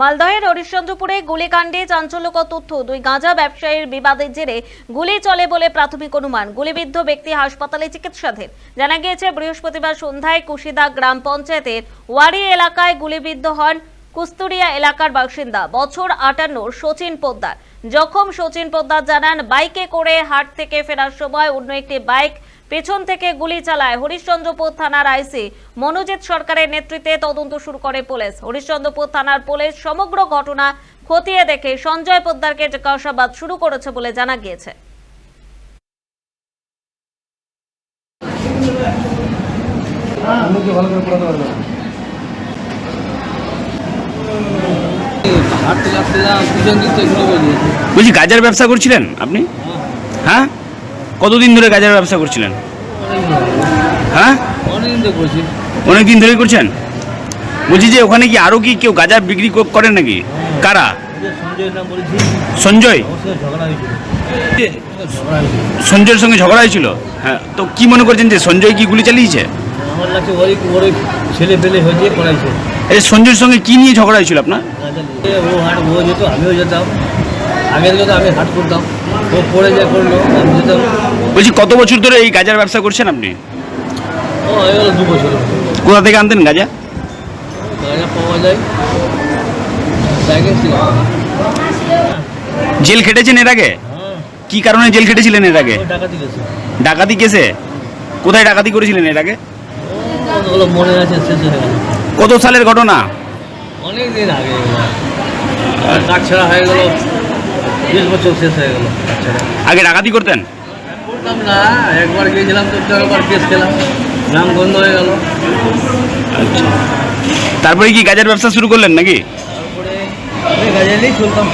মালদহের হরিশ্চন্দ্রপুরে গুলিকাণ্ডে চাঞ্চল্যকর তথ্য। দুই গাঁজা ব্যবসায়ীর বিবাদের জেরে গুলি চলে বলে প্রাথমিক অনুমান। গুলিবিদ্ধ ব্যক্তি হাসপাতালে চিকিৎসাধীন। জানা গিয়েছে, বৃহস্পতিবার সন্ধ্যায় কুশিদা গ্রাম পঞ্চায়েতের ওয়ারি এলাকায় গুলিবিদ্ধ হন কুস্তুরিয়া এলাকার বাসিন্দা, বছর আটান্নর সচিন পোদ্দার। জখম সচিন পোদ্দার জানান, বাইকে করে হাট থেকে ফেরার সময় অন্য একটি বাইক পেছন থেকে গুলি চালায় হরিশ্চন্দ্রপুর থানার আইসি। মনোজিৎ সরকারের নেতৃত্বে তদন্ত শুরু করে পুলিশ। হরিশ্চন্দ্রপুর থানার পুলিশ সমগ্র ঘটনা খতিয়ে দেখে সঞ্জয় পোদ্দারকে জিজ্ঞাসাবাদ শুরু করেছে বলে জানা গিয়েছে। বলছি গাজার ব্যবসা করছিলেন আপনি? হ্যাঁ। কতদিন ধরে গাজার ব্যবসা করছিলেন? হ্যাঁ? অনেক দিন ধরেই করছেন? বলছি যে ওখানে কি আরও কি কেউ গাজা বিক্রি করেন নাকি? কারা? সঞ্জয়? সঞ্জয়ের সঙ্গে ঝগড়া হয়েছিল? হ্যাঁ তো কি মনে করছেন যে সঞ্জয় কি গুলি চালিয়েছে? সঞ্জয়ের সঙ্গে কি নিয়ে ঝগড়া হয়েছিল আপনার? আমিও যেতাম। আমি হাট করতাম। ও পড়ে যা করল বলছি কত বছর ধরে এই গাজার ব্যবসা করছেন আপনি? ও হয়ে গেল দু বছর। কোথা থেকে আনতেন গাজা? গাঁজা পাওয়া যায়। জেল খেটেছেন এর আগে? হ্যাঁ। কি কারণে জেল খেটেছিলেন এর আগে? ডাকাতি কেসে। কোথায় ডাকাতি করেছিলেন এর আগে? কত সালের ঘটনা? অনেক দিন আগে। কাজ ছাড়া হয়ে গেল। বিশ বছর শেষ হয়ে গেল। আচ্ছা আগে ডাকাতি করতেন? করতাম না একবার গিয়েছিলাম তো একবার কেস খেলাম। নাম বন্ধ হয়ে গেল। আচ্ছা। তারপরে কি গাজার ব্যবসা শুরু করলেন নাকি? তারপরে গাজারই চলতাম।